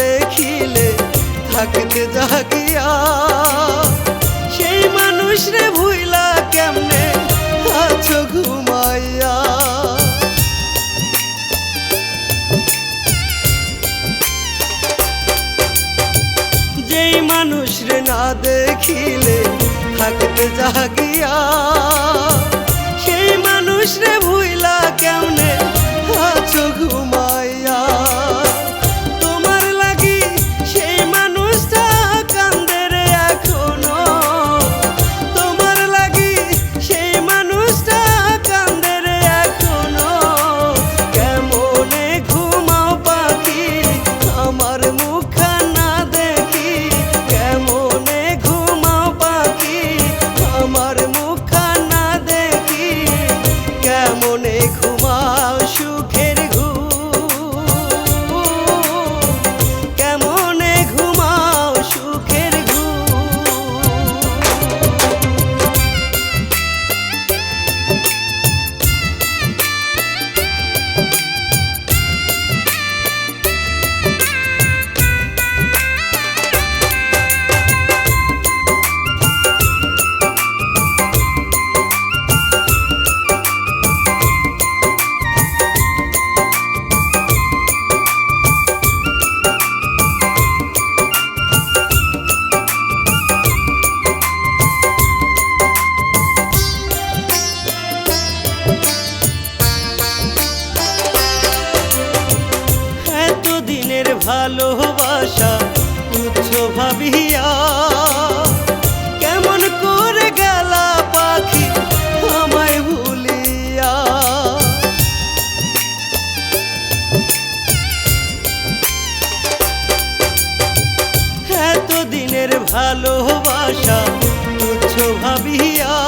দেখিলে থাকতে জাগিয়া, সেই মানুষ রে ভুইলা কেমনে আছো ঘুমাইয়া? যেই মানুষ রে না দেখিলে থাকতে জাগিয়া ভালোবাসা উচ্চ ভাবিয়া কেমন করে গেলা পাখি আমায় ভুলিয়া। এতদিনের ভালোবাসা উচ্চ ভাবিয়া